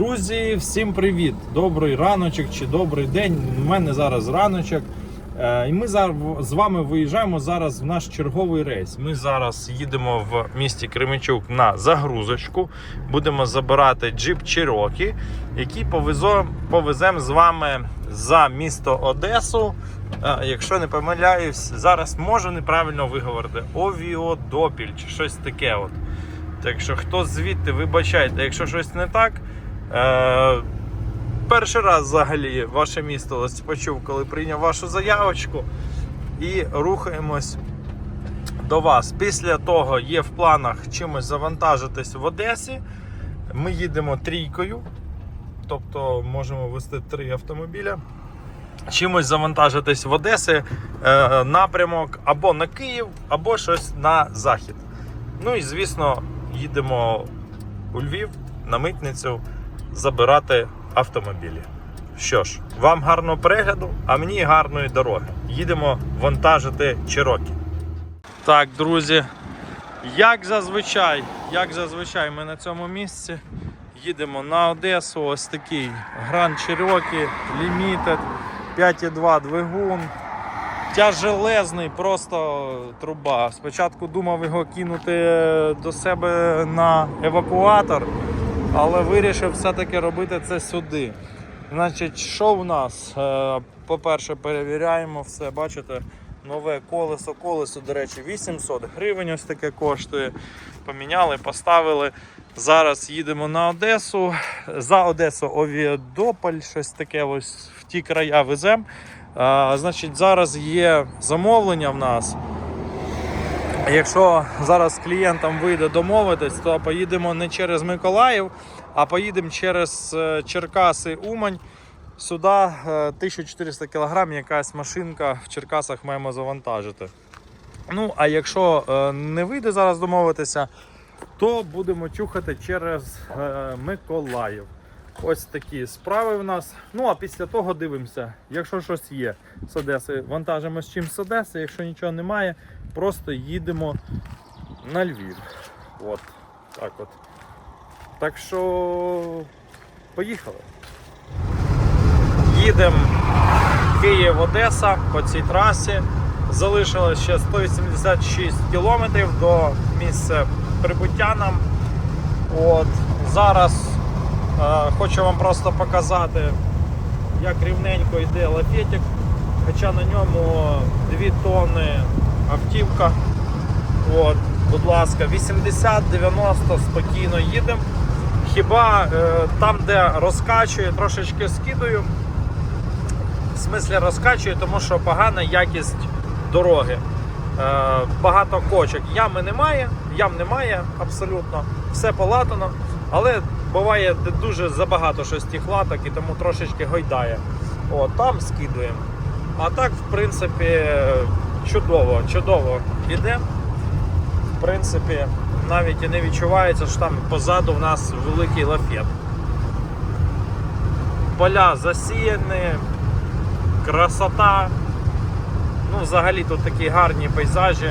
Друзі, всім привіт! Добрий раночок чи добрий день. У мене зараз раночок. Е, І ми з вами виїжджаємо зараз в наш черговий рейс. Ми зараз їдемо в місті Кременчук на загрузочку. Будемо забирати джип Cherokee, який повеземо з вами за місто Одесу. Е, Якщо не помиляюсь, зараз можу неправильно виговорити Овіодопіль чи щось таке. От. Так що хто звідти, вибачайте, якщо щось не так. Е, перший раз взагалі ваше місто ось почув, коли прийняв вашу заявочку. І рухаємось до вас. Після того є в планах чимось завантажитись в Одесі. Ми їдемо трійкою, тобто можемо вести три автомобіля. Чимось завантажитись в Одесі е, напрямок або на Київ, або щось на захід. Ну і звісно, їдемо у Львів на митницю забирати автомобілі. Що ж, вам гарного перегляду, а мені гарної дороги. Їдемо вантажити Чирокі. Так, друзі, як зазвичай, як зазвичай, ми на цьому місці їдемо на Одесу. Ось такий Grand Cherokee Limited 5.2 двигун. Тяжелезний, просто труба. Спочатку думав його кинути до себе на евакуатор, але вирішив все-таки робити це сюди. Значить, що в нас? Е, По-перше, перевіряємо все, бачите, нове колесо. Колесо, до речі, 800 гривень ось таке коштує. Поміняли, поставили. Зараз їдемо на Одесу. За Одесу Овідополь, щось таке ось в ті края веземо. Значить, зараз є замовлення в нас. Якщо зараз з клієнтом вийде домовитись, то поїдемо не через Миколаїв, а поїдемо через е, Черкаси Умань. Сюди е, 1400 кг якась машинка в Черкасах маємо завантажити. Ну, а якщо е, не вийде зараз домовитися, то будемо чухати через е, Миколаїв. Ось такі справи в нас. Ну а після того дивимося, якщо щось є з Одеси, вантажимо з чим з Одеси, якщо нічого немає, просто їдемо на Львів. От, так от. Так що поїхали. Їдемо Київ-Одеса по цій трасі. Залишилось ще 186 кілометрів до місця прибуття нам. От, зараз Е, Хочу вам просто показати, як рівненько йде лафетик, хоча на ньому 2 тонни автівка. От, будь ласка, 80-90 спокійно їдемо. Хіба е, там, де розкачує, трошечки скидаю. В смислі розкачує, тому що погана якість дороги. Е, багато кочок. Ями немає, ям немає абсолютно, все полатано. Але буває дуже забагато щось тих латок і тому трошечки гойдає. О, там скидуємо. А так, в принципі, чудово, чудово іде. В принципі, навіть і не відчувається, що там позаду в нас великий лафет. Поля засіяні, красота. Ну, взагалі тут такі гарні пейзажі.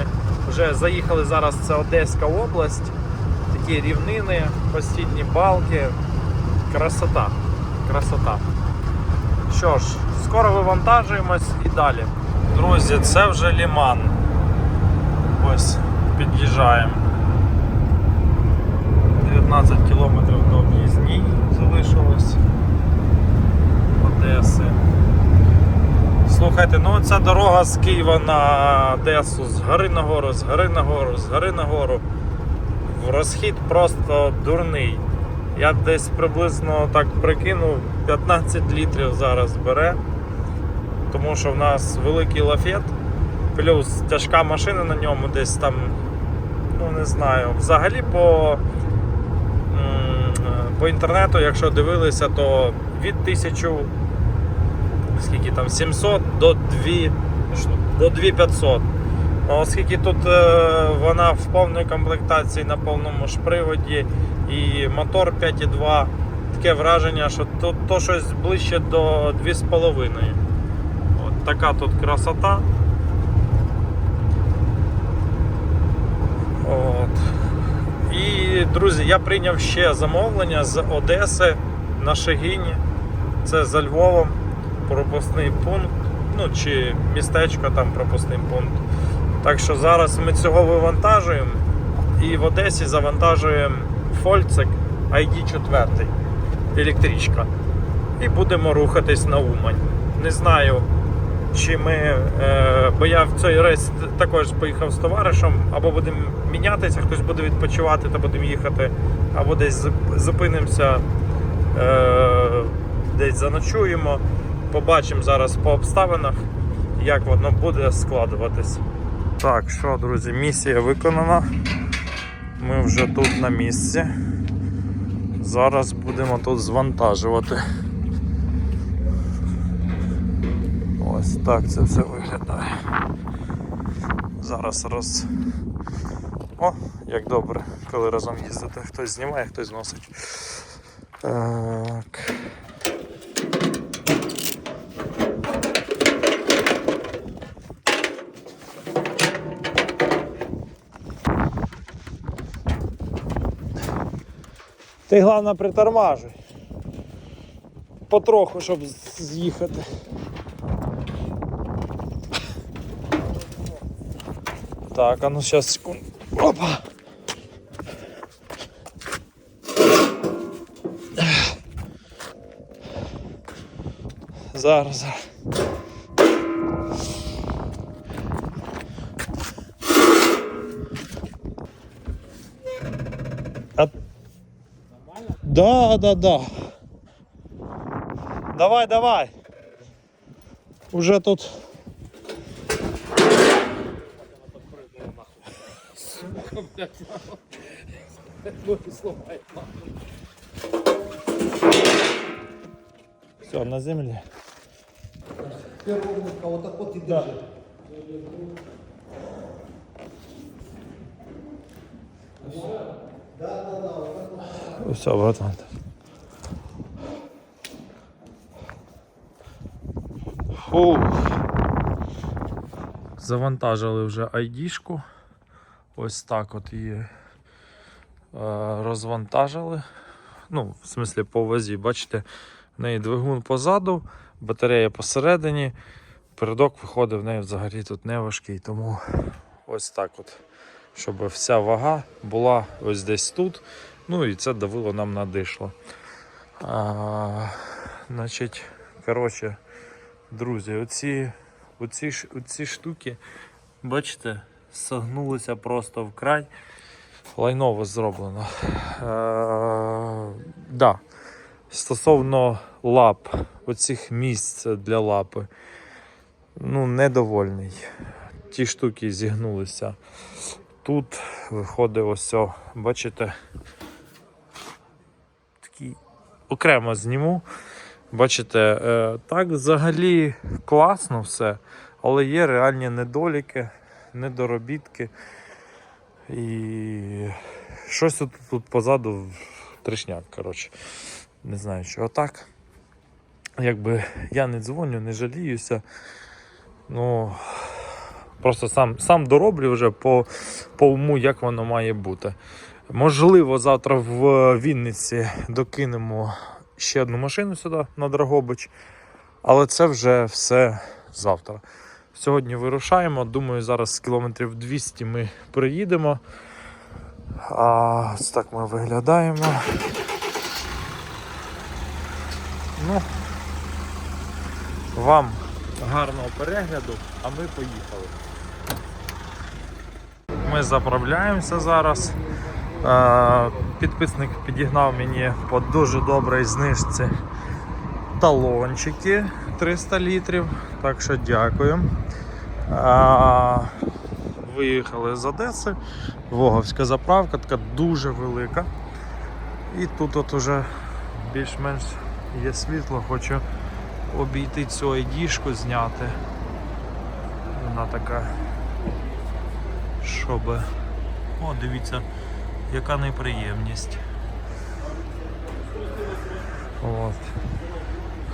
Вже заїхали зараз, це Одеська область такі рівнини, постійні балки. Красота. Красота. Що ж, скоро вивантажуємось і далі. Друзі, це вже ліман. Ось, під'їжджаємо. 19 кілометрів до об'їзній залишилось Одеси. Слухайте, ну ця дорога з Києва на Одесу, з гори на гору, з гори на гору, з гори на гору розхід просто дурний. Я десь приблизно так прикинув 15 літрів зараз бере, тому що в нас великий лафет, плюс тяжка машина на ньому десь там, ну не знаю, взагалі по по інтернету, якщо дивилися, то від 1000 скільки там 700 до 2 до 2500. Оскільки тут е, вона в повній комплектації на повному ж приводі і мотор 5.2, таке враження, що тут то щось ближче до 2,5. Така тут красота. От. І, друзі, я прийняв ще замовлення з Одеси на Шегіні. Це за Львовом пропускний пункт, ну чи містечко там пропускний пункт. Так що зараз ми цього вивантажуємо і в Одесі завантажуємо Фольцик ID4, електричка. І будемо рухатись на Умань. Не знаю, чи ми. Е, бо я в цей рейс також поїхав з товаришем, або будемо мінятися, хтось буде відпочивати та будемо їхати, або десь зупинимося, е, десь заночуємо. Побачимо зараз по обставинах, як воно буде складуватись. Так, що, друзі, місія виконана. Ми вже тут на місці. Зараз будемо тут звантажувати. Ось так це все виглядає. Зараз роз. О, як добре, коли разом їздити. Хтось знімає, хтось носить. Так. Ти головне притормажуй. Потроху, щоб з'їхати. Так, а ну сейчас секунду. Опа! Зараз, зараз. А... Да, да, да. Давай, давай. Уже тут. Все, на земле. Ровненько, вот так вот и держи. Все, братан. Фух. Завантажили вже айдішку. Ось так от її е, розвантажили. Ну, в смислі по вазі, бачите, в неї двигун позаду, батарея посередині. Передок виходить в неї взагалі тут не важкий, тому ось так от. Щоб вся вага була ось десь тут. Ну і це давило нам на дишло. А, значить, коротше, друзі, оці, оці, оці штуки, бачите, согнулися просто в край. Лайново зроблено. А, да. Стосовно лап, оцих місць для лапи, ну, недовольний. Ті штуки зігнулися. Тут виходить ось, о, бачите, такий окремо зніму. Бачите, е, так взагалі класно все, але є реальні недоліки, недоробітки. І щось тут, тут позаду трешняк, коротше. Не знаю, що так. Якби я не дзвоню, не жаліюся. Ну, просто сам, сам дороблю вже по, по уму, як воно має бути. Можливо, завтра в Вінниці докинемо ще одну машину сюди на Драгобич, але це вже все завтра. Сьогодні вирушаємо. Думаю, зараз з кілометрів 200 ми приїдемо. А ось так ми виглядаємо. Ну, вам гарного перегляду, а ми поїхали. Ми заправляємося зараз. Е, Підписник підігнав мені по дуже добрій знижці талончики 300 літрів. Так що дякую. Е, Виїхали з Одеси. Воговська заправка, така дуже велика. І тут от уже більш-менш є світло, хочу обійти цю айдішку, зняти. Вона така, щоб. О, дивіться, яка неприємність. От.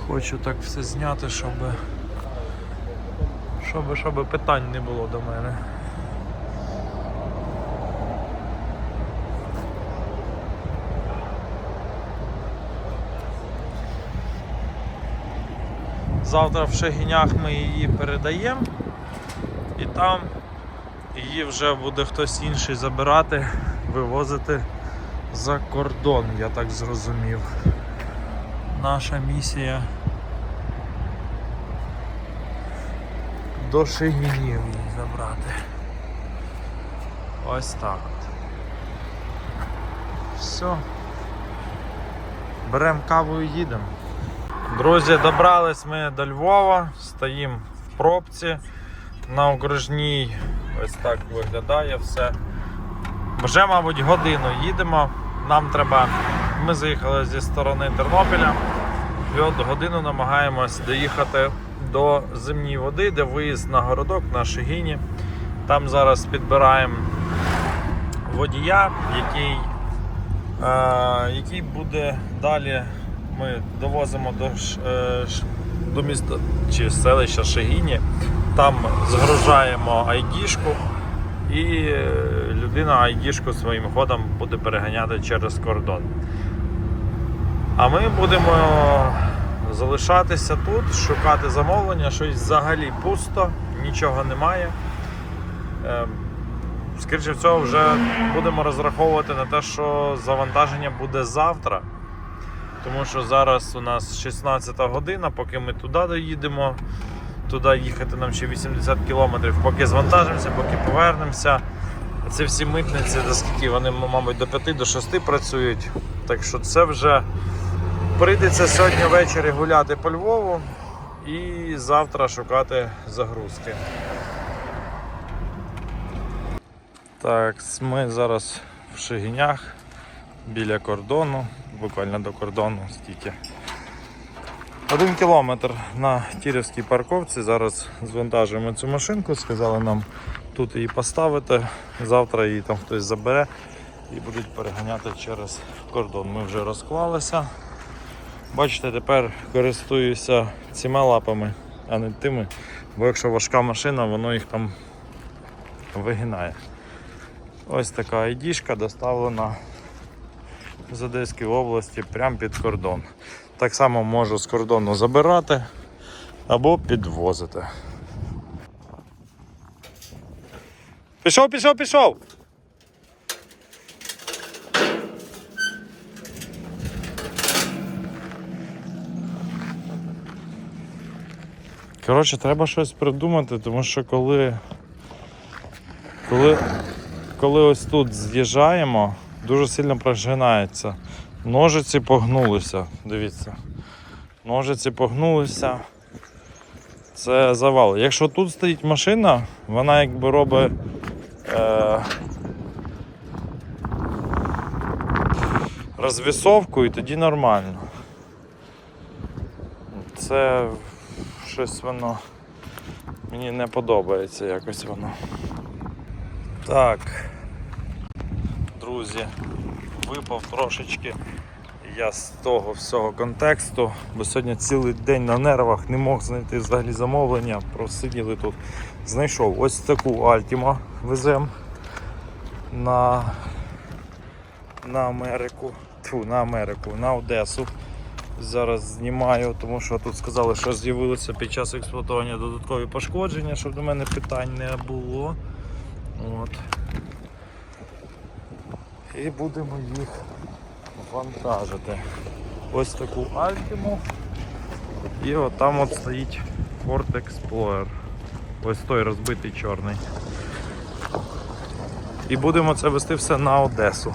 Хочу так все зняти, щоб. Щоб, щоб питань не було до мене. Завтра в Шегінях ми її передаємо і там її вже буде хтось інший забирати, вивозити за кордон, я так зрозумів. Наша місія до Шегінів її забрати. Ось так от. Все. Беремо каву і їдемо. Друзі, добрались ми до Львова, стоїмо в пробці на окружній. Ось так виглядає все. Вже, мабуть, годину їдемо. Нам треба. Ми заїхали зі сторони Тернопіля і от годину намагаємось доїхати до зимньої води, де виїзд на городок на Шигіні. Там зараз підбираємо водія, який, е, який буде далі. Ми довозимо до, е, до міста чи селища Шигіні. Там згружаємо айдішку і е, людина айдішку своїм ходом буде переганяти через кордон. А ми будемо залишатися тут, шукати замовлення, щось взагалі пусто, нічого немає. Е, Скоріше всього, вже будемо розраховувати на те, що завантаження буде завтра. Тому що зараз у нас 16 година, поки ми туди доїдемо, туди їхати нам ще 80 кілометрів, поки звантажимося, поки повернемося. Це всі митниці, до скільки вони, мабуть, до 5 до 6 працюють. Так що це вже прийдеться сьогодні ввечері гуляти по Львову і завтра шукати загрузки. Так, ми зараз в Шигінях біля кордону, буквально до кордону стільки. Один кілометр на Тірівській парковці. Зараз звантажуємо цю машинку, сказали нам тут її поставити. Завтра її там хтось забере і будуть переганяти через кордон. Ми вже розклалися. Бачите, тепер користуюся цими лапами, а не тими, бо якщо важка машина, воно їх там вигинає. Ось така айдішка доставлена з Одеської області прямо під кордон. Так само можу з кордону забирати або підвозити. Пішов, пішов, пішов! Коротше, треба щось придумати, тому що коли, коли, коли ось тут з'їжджаємо, дуже сильно прожинається. Ножиці погнулися, дивіться. Ножиці погнулися. Це завал. Якщо тут стоїть машина, вона якби робить. Е, розвісовку і тоді нормально. Це щось воно мені не подобається якось воно. Так, друзі, випав трошечки я з того всього контексту, бо сьогодні цілий день на нервах не мог знайти взагалі замовлення, просиділи тут. Знайшов ось таку Altima везем на, на Америку. Тьфу, на Америку, на Одесу. Зараз знімаю, тому що тут сказали, що з'явилися під час експлуатування додаткові пошкодження, щоб до мене питань не було. От. І будемо їх вантажити. Ось таку Альтиму. І от там от стоїть Ford Explorer. Ось той розбитий чорний. І будемо це вести все на Одесу.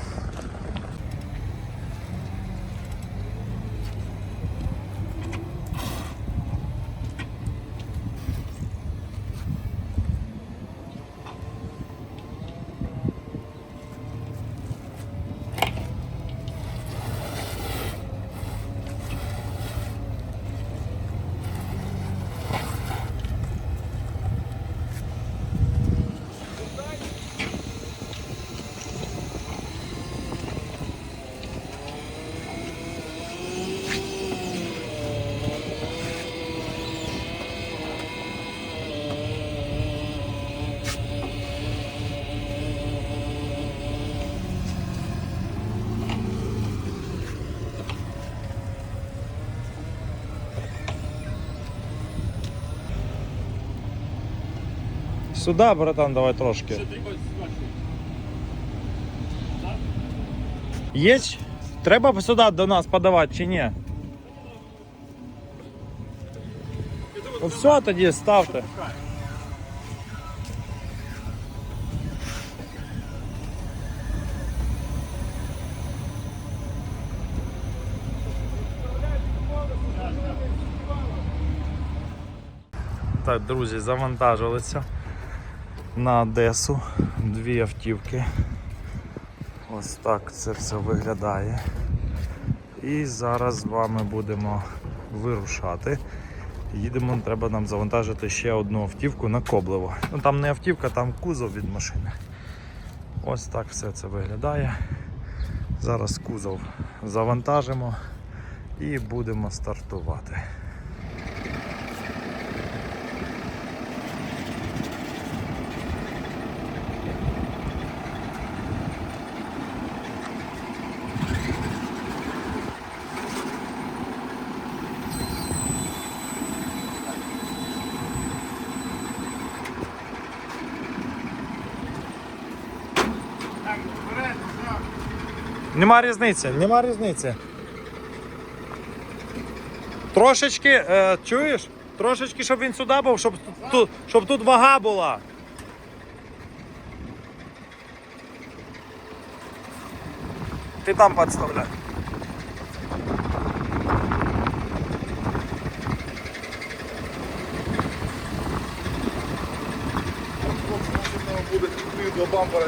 Сюди, братан, давай трошки. Є? Треба б сюди до нас подавати чи ні? Ну все, тоді ставте. Так, друзі, завантажилися На Одесу. Дві автівки. Ось так це все виглядає. І зараз з вами будемо вирушати. Їдемо, треба нам завантажити ще одну автівку на Коблево. Ну там не автівка, там кузов від машини. Ось так все це виглядає. Зараз кузов завантажимо і будемо стартувати. Нема різниці, нема різниці. Трошечки, е, чуєш? Трошечки, щоб він сюди був, щоб тут, щоб тут вага була. Ти там підставляй.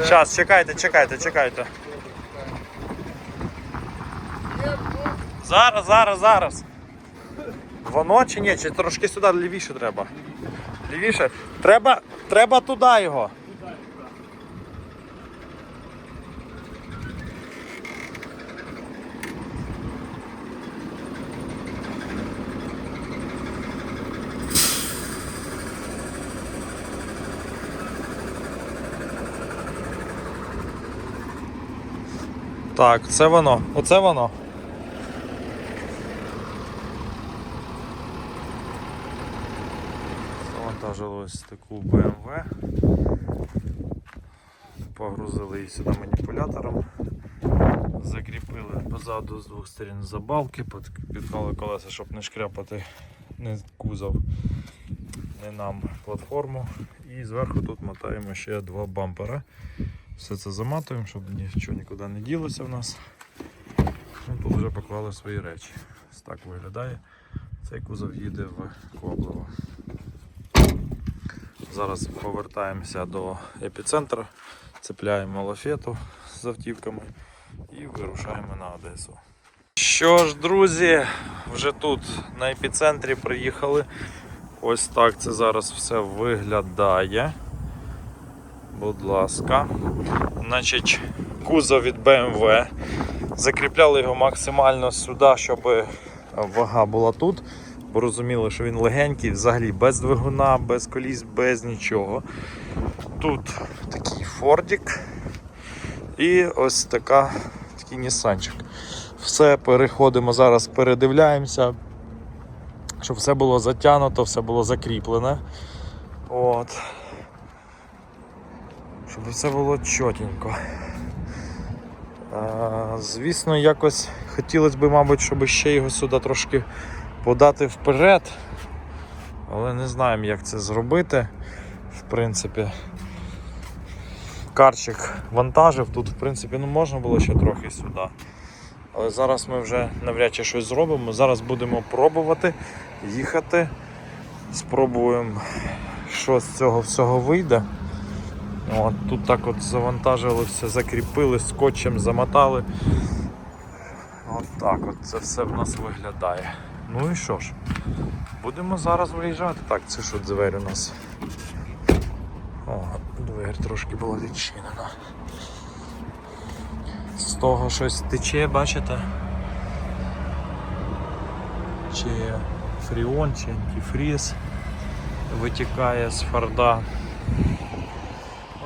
Зараз, чекайте, чекайте, чекайте. Зараз, зараз, зараз. Воно чи ні? Чи трошки сюди лівіше треба? Лівіше. Треба, треба туди його. Так, це воно. Оце воно. Завантажили ось таку BMW. Погрузили її сюди маніпулятором. Закріпили позаду з двох сторін забавки, під- підклали колеса, щоб не шкряпати не кузов, не нам платформу. І зверху тут мотаємо ще два бампера. Все це заматуємо, щоб нічого нікуди не ділося в нас. Ну, тут вже поклали свої речі. Ось так виглядає. Цей кузов їде в Коблево. Зараз повертаємося до епіцентру, цепляємо лафету з автівками і вирушаємо на Одесу. Що ж, друзі, вже тут на епіцентрі приїхали. Ось так це зараз все виглядає. Будь ласка. Значить, кузов від BMW. Закріпляли його максимально сюди, щоб вага була тут. Бо розуміли, що він легенький, взагалі без двигуна, без коліс, без нічого. Тут такий фордік і ось така, такий нісанчик. Все переходимо зараз, передивляємося, щоб все було затягнуто, все було закріплене. От. Щоб все було чотенько. Звісно, якось хотілося б, мабуть, щоб ще його сюди трошки подати вперед. Але не знаємо, як це зробити. В принципі, карчик вантажив, тут, в принципі, ну, можна було ще трохи сюди. Але зараз ми вже навряд чи щось зробимо. Зараз будемо пробувати їхати. Спробуємо, що з цього всього вийде. От, тут так от завантажили все, закріпили, скотчем замотали. От так от це все в нас виглядає. Ну і що ж, будемо зараз виїжджати. Так, це що двері у нас. О, двері трошки була відчинена. З того щось тече, бачите? Чи фріон, чи антифріз витікає з фарда.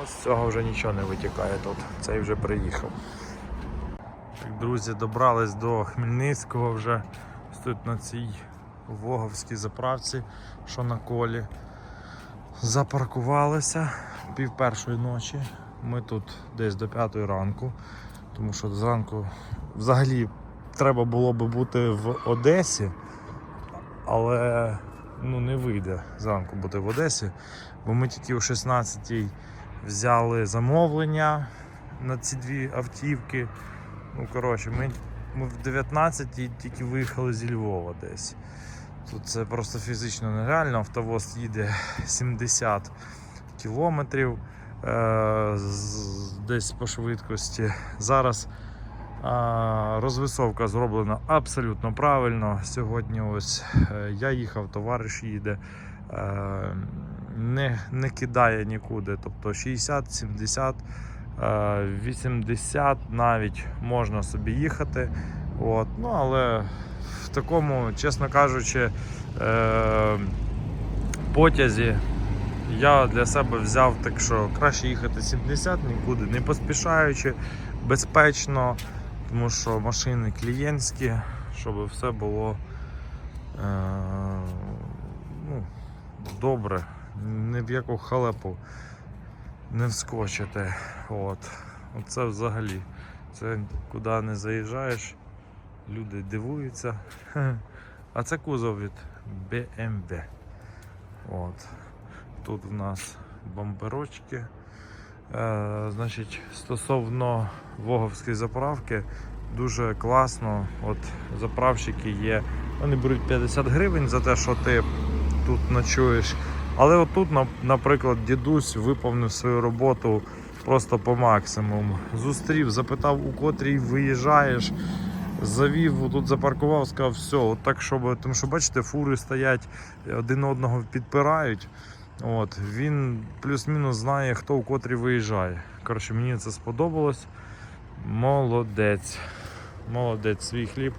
Ось з цього вже нічого не витікає тут. Цей вже приїхав. Так, друзі, добрались до Хмельницького вже тут на цій Воговській заправці, що на колі. Запаркувалися пів першої ночі. Ми тут десь до п'ятої ранку, тому що зранку взагалі треба було би бути в Одесі, але ну, не вийде зранку бути в Одесі, бо ми тільки о 16-й взяли замовлення на ці дві автівки. Ну, коротше, ми, ми в 19-й тільки виїхали зі Львова десь. Тут це просто фізично нереально. Автовоз їде 70 кілометрів е, десь по швидкості. Зараз е, розвисовка зроблена абсолютно правильно. Сьогодні ось е, я їхав, товариш їде. Е, не, не кидає нікуди. Тобто 60, 70, е, 80 навіть можна собі їхати. От. Ну, але в такому, чесно кажучи, е, потязі я для себе взяв так, що краще їхати 70, нікуди не поспішаючи, безпечно, тому що машини клієнтські, щоб все було е, ну, добре, ні в яку халепу не вскочити. От. Оце взагалі. Це куди не заїжджаєш, люди дивуються. А це кузов від BMW. От. Тут в нас бамперочки. Е, значить, стосовно Воговської заправки, дуже класно. От заправщики є. Вони беруть 50 гривень за те, що ти тут ночуєш. Але отут, наприклад, дідусь виповнив свою роботу просто по максимуму. Зустрів, запитав, у котрій виїжджаєш. Завів, тут запаркував, сказав, все, от так, щоб. Тому що бачите, фури стоять, один одного підпирають. От, він плюс-мінус знає, хто у котрій виїжджає. Коротше, мені це сподобалось. Молодець. Молодець, свій хліб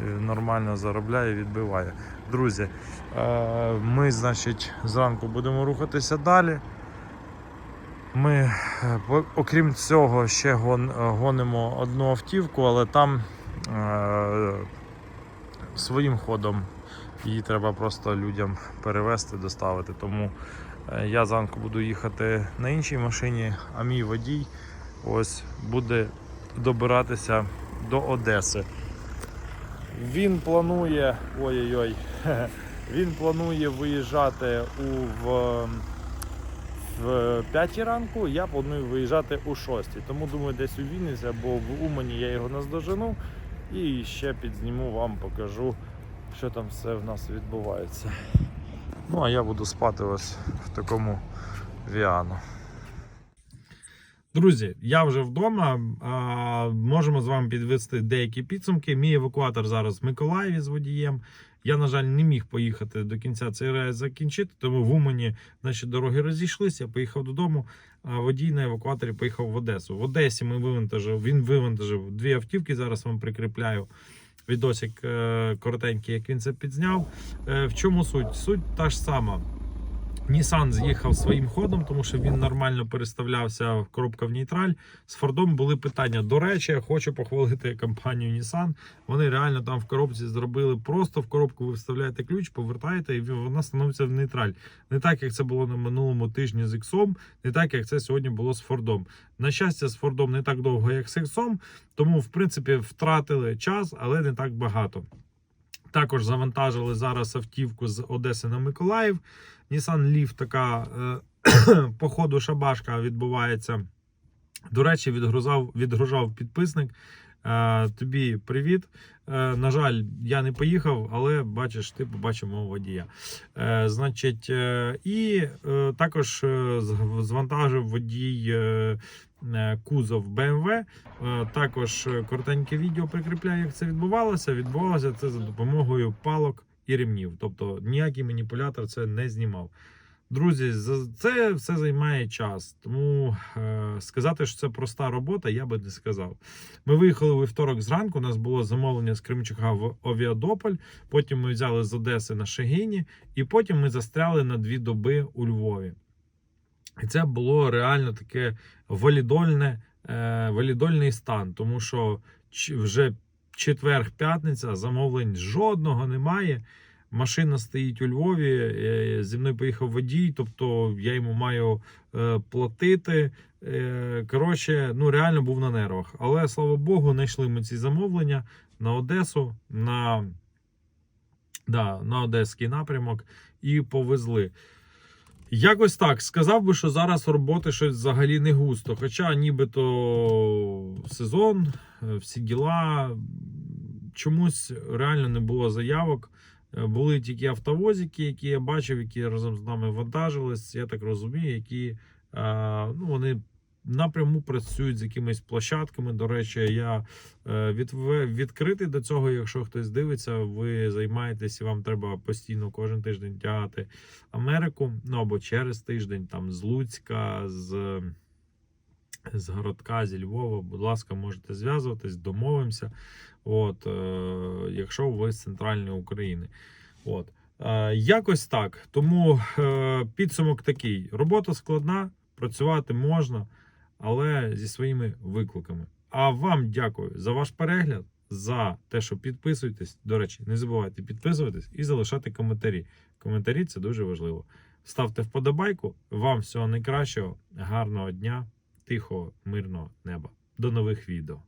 е, нормально заробляє, відбиває. Друзі, е, ми, значить, зранку будемо рухатися далі. Ми, е, окрім цього, ще е, гонимо одну автівку, але там своїм ходом її треба просто людям перевезти, доставити. Тому я зранку буду їхати на іншій машині, а мій водій ось буде добиратися до Одеси. Він планує. Ой-ой-ой. Він планує виїжджати у в, в 5 ранку, я планую виїжджати у 6. Тому думаю, десь у Вінниці або в Умані я його наздожену і ще підзніму вам, покажу, що там все в нас відбувається. Ну, а я буду спати ось в такому Віану. Друзі, я вже вдома. А, можемо з вами підвести деякі підсумки. Мій евакуатор зараз в Миколаєві з водієм. Я, на жаль, не міг поїхати до кінця цей рейс закінчити, тому в Умані наші дороги розійшлися. Я поїхав додому. А водій на евакуаторі поїхав в Одесу. В Одесі ми вивантажив. Він вивантажив дві автівки. Зараз вам прикріпляю відосик е, коротенький, як він це підзняв. Е, в чому суть? Суть та ж сама. Нісан з'їхав своїм ходом, тому що він нормально переставлявся в коробка в нейтраль. З Фордом були питання. До речі, я хочу похвалити компанію Nissan. Вони реально там в коробці зробили просто в коробку. Ви вставляєте ключ, повертаєте, і вона становиться в нейтраль. Не так, як це було на минулому тижні з Іксом, не так, як це сьогодні було з Фордом. На щастя, з Фордом не так довго, як з Іксом, тому в принципі втратили час, але не так багато. Також завантажили зараз автівку з Одеси на Миколаїв. Nissan Leaf така е, по ходу шабашка відбувається. До речі, відгрузав, відгружав підписник. Е, тобі привіт. Е, на жаль, я не поїхав, але бачиш, ти побачив мого водія. Е, значить, і також звантажив водій кузов BMW. Також коротеньке відео прикріпляю, як це відбувалося. Відбувалося це за допомогою палок і ремнів. Тобто ніякий маніпулятор це не знімав. Друзі, це все займає час. Тому е, сказати, що це проста робота, я би не сказав. Ми виїхали у вівторок зранку. У нас було замовлення з Кримчука в Овіадополь. Потім ми взяли з Одеси на Шегині, і потім ми застряли на дві доби у Львові. І це було реально таке валідольне, е, валідольний стан, тому що вже четверг-п'ятниця замовлень жодного немає. Машина стоїть у Львові. е, Зі мною поїхав водій, тобто я йому маю е, платити. Е, Коротше, ну реально був на нервах. Але слава Богу, знайшли ми ці замовлення на Одесу, на, да, на Одеський напрямок і повезли. Якось так. Сказав би, що зараз роботи щось взагалі не густо. Хоча нібито сезон, всі діла. Чомусь реально не було заявок. Були тільки автовозики, які я бачив, які разом з нами вантажились. Я так розумію, які ну, вони напряму працюють з якимись площадками. До речі, я е, відве- відкритий до цього. Якщо хтось дивиться, ви займаєтесь і вам треба постійно кожен тиждень тягати Америку, ну або через тиждень, там з Луцька, з, з городка, зі Львова. Будь ласка, можете зв'язуватись, домовимося. От, е, якщо ви з центральної України. От. Е, якось так. Тому е, підсумок такий: робота складна, працювати можна, але зі своїми викликами. А вам дякую за ваш перегляд, за те, що підписуєтесь. До речі, не забувайте підписуватись і залишати коментарі. Коментарі це дуже важливо. Ставте вподобайку. Вам всього найкращого, гарного дня, тихого, мирного неба. До нових відео.